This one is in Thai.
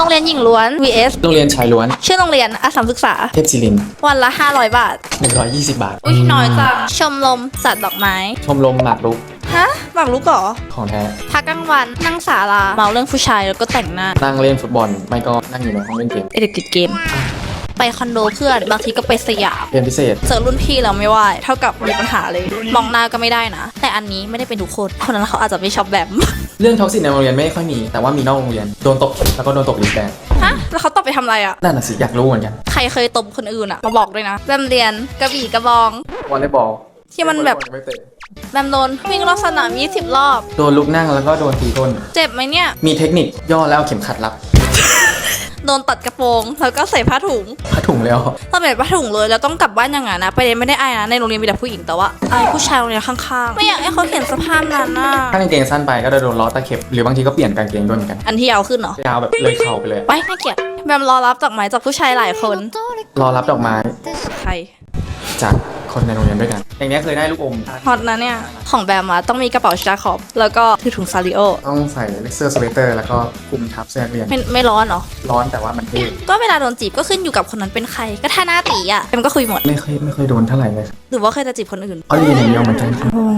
โรงเรียนหญิงล้วน vs โรงเรียนชายล้วน ชื่อโรงเรียนอาสามศึกษา เทพศิรินทร์วันละ 500 บาท 120 บาท อุ้ยน้อยจังชมรมจัดดอกไม้ ชมรมหมากรุกฮะหมากรุกเหรอของแท้ พักกลางวันนั่งศาลาเมาเรื่องผู้ชายแล้วก็แต่งหน้า นั่งเล่นฟุตบอล ไม่ก็นั่งอยู่ในห้องเล่นเกม เอเด็กติดเกม ไปคอนโดเพื่อนบางทีก็ไปสยามเรียนพิเศษ เจอรุ่นพี่แล้วไม่ไหวเท่ากับมีปัญหาเลย มองหน้าก็ไม่ได้นะ แต่อันนี้ไม่ได้เป็นทุกคนคนนั้นเขาอาจจะไม่ชอบแบบเรื่องท็อกซิกในโรงเรียนไม่ค่อยมี แต่ว่ามีนอกโรงเรียนโดนตบแล้วก็โดนตบลิฟต์แดงฮะแล้วเขาตอบไปทำอะไรอะนั่นน่ะสิอยากรู้เหมือนกันใครเคยตบคนอื่นอะมาบอกด้วยนะแบมเรียนกระบี่กระบองวอลเลย์บอลที่มันแบบไม่เตะแบมโดนวิ่งรอบสนาม 20 รอบ โดนลุกนั่งแล้วก็โดนตีก้น เจ็บไหมเนี่ย มีเทคนิคย่อแล้วเอาเข็มขัดรัดโดนตัดกระโปรงแล้วก็ใส่ผ้าถุงผ้าถุงแล้วตอนเป็นผ้าถุงเลยแล้วต้องกลับบ้านอย่างนั้นนะประเด็นไม่ได้อายนะในโรงเรียนมีแต่ผู้หญิงแต่ว่าอายผู้ชายโรงเรียนข้างๆ ไม่อยากให้เขาเห็นสภาพนั้นน่ะถ้ากางเกงสั้นไปก็จะโดนล้อตะเข็บหรือบางทีก็เปลี่ยนกางเกงด้วยเหมือนกันอันที่ยาวขึ้นเหรอยาวแบบเลยเข่าไปเลยไปน่าเกลียดแบมรอรับดอกไม้จากผู้ชายหลายคน รอรับดอกไม้ใครจาก คนในโรงเรียนด้วยกัน อย่างเนี้ยเคยได้ลูกอมฮอตนะเนี่ย ของแบมอะต้องมีกระเป๋าชาคอบ แล้วก็ถือถุงซาริโอ ต้องใส่เสื้อสเวตเตอร์ แล้วก็คลุมทับเสื้อนักเรียน ไม่ไม่ร้อนเหรอ ร้อนแต่ว่ามันเท่ก็เวลาโดนจีบก็ขึ้นอยู่กับคนนั้นเป็นใคร ก็ถ้าหน้าตีอะแบมก็คุยหมด ไม่เคยไม่เคยโดนเท่าไหร่เลยหรือว่าเคยจะจีบคนอื่นเขาเรียนอย่างเดียวเหมือนกันครับอ๋อ